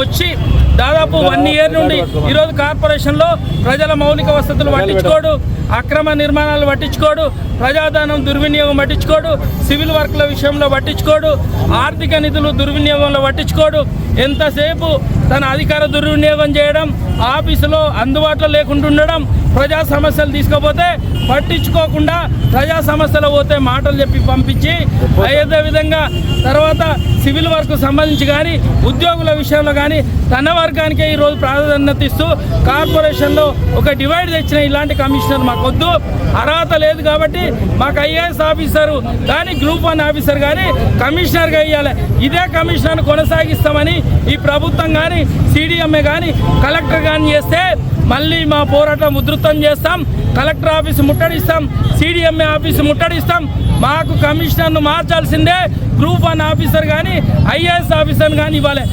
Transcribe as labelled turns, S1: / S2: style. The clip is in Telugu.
S1: వచ్చి దాదాపు వన్ ఇయర్ నుండి ఈరోజు కార్పొరేషన్లో ప్రజల మౌలిక వసతులు పట్టించుకోడు అక్రమ నిర్మాణాలు పట్టించుకోడు ప్రజాధనం దుర్వినియోగం పట్టించుకోడు సివిల్ వర్క్ల విషయంలో పట్టించుకోడు ఆర్థిక నిధులు దుర్వినియోగంలో పట్టించుకోడు. ఎంతసేపు తన అధికార దుర్వినియోగం చేయడం ఆఫీసులో అందుబాటులో లేకుండా ఉండడం ప్రజా సమస్యలు తీసుకపోతే పట్టించుకోకుండా ప్రజా సమస్యలు పోతే మాటలు చెప్పి పంపించి అదే విధంగా తర్వాత సివిల్ వర్క్ సంబంధించి కానీ ఉద్యోగుల విషయంలో కానీ తన వర్గానికే ఈరోజు ప్రాధాన్యత ఇస్తూ కార్పొరేషన్లో ఒక డివైడ్ తెచ్చిన ఇలాంటి కమిషనర్ మాకు వద్దు అర్హత లేదు కాబట్టి మాకు ఐఏఎస్ ఆఫీసర్ కానీ గ్రూప్ వన్ ఆఫీసర్ కానీ కమిషనర్గా ఇవ్వాలి ఇదే కమిషనర్ కొనసాగిస్తామని ఈ ప్రభుత్వం కానీ సిడిఎంఏ కానీ కలెక్టర్ కానీ చేస్తే మళ్ళీ మా పోరాటం ఉధృతం చేస్తాం. కలెక్టర్ ఆఫీస్ ముట్టడిస్తాం. సిడిఎంఏ ఆఫీస్ ముట్టడిస్తాం. మాకు కమిషనర్ను మార్చాల్సిందే. గ్రూప్ వన్ ఆఫీసర్ కానీ ఐఏఎస్ ఆఫీసర్ కానీ ఇవ్వాలి.